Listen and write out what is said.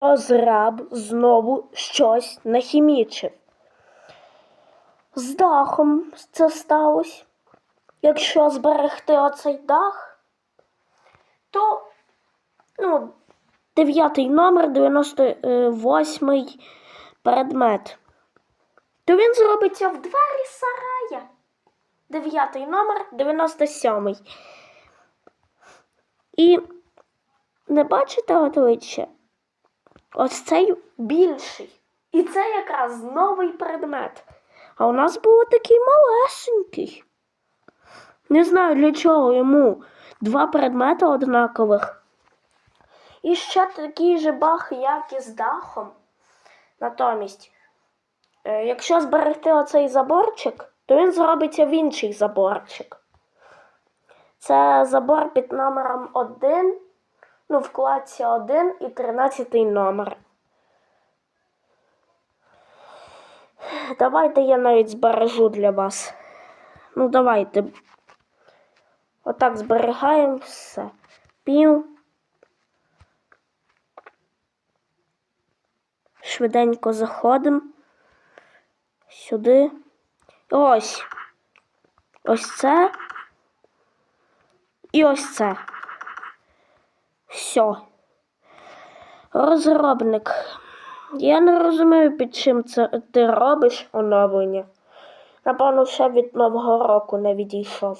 Розраб знову щось нахімічив. З дахом це сталося. Якщо зберегти оцей дах, то ну, дев'ятий номер, 98 предмет. То він зробиться в двері сарая. Дев'ятий номер, 97. І не бачите обличчя? Ось цей більший. І це якраз новий предмет. А у нас був такий малесенький. Не знаю, для чого йому два предмети однакових. І ще такий же баг, як і з дахом. Натомість, е, якщо зберегти оцей заборчик, то він зробиться в інший заборчик. Це забор під номером 1, ну, в вкладці 1 і 13 номер. Давайте я навіть збережу для вас. Ну, давайте. Отак зберігаємо все. Пів. Швиденько заходимо. Сюди. Ось. Ось це. І ось це. Все. Розробник. Я не розумію, під чим це ти робиш оновлення. Напевно, ще від Нового року не відійшов.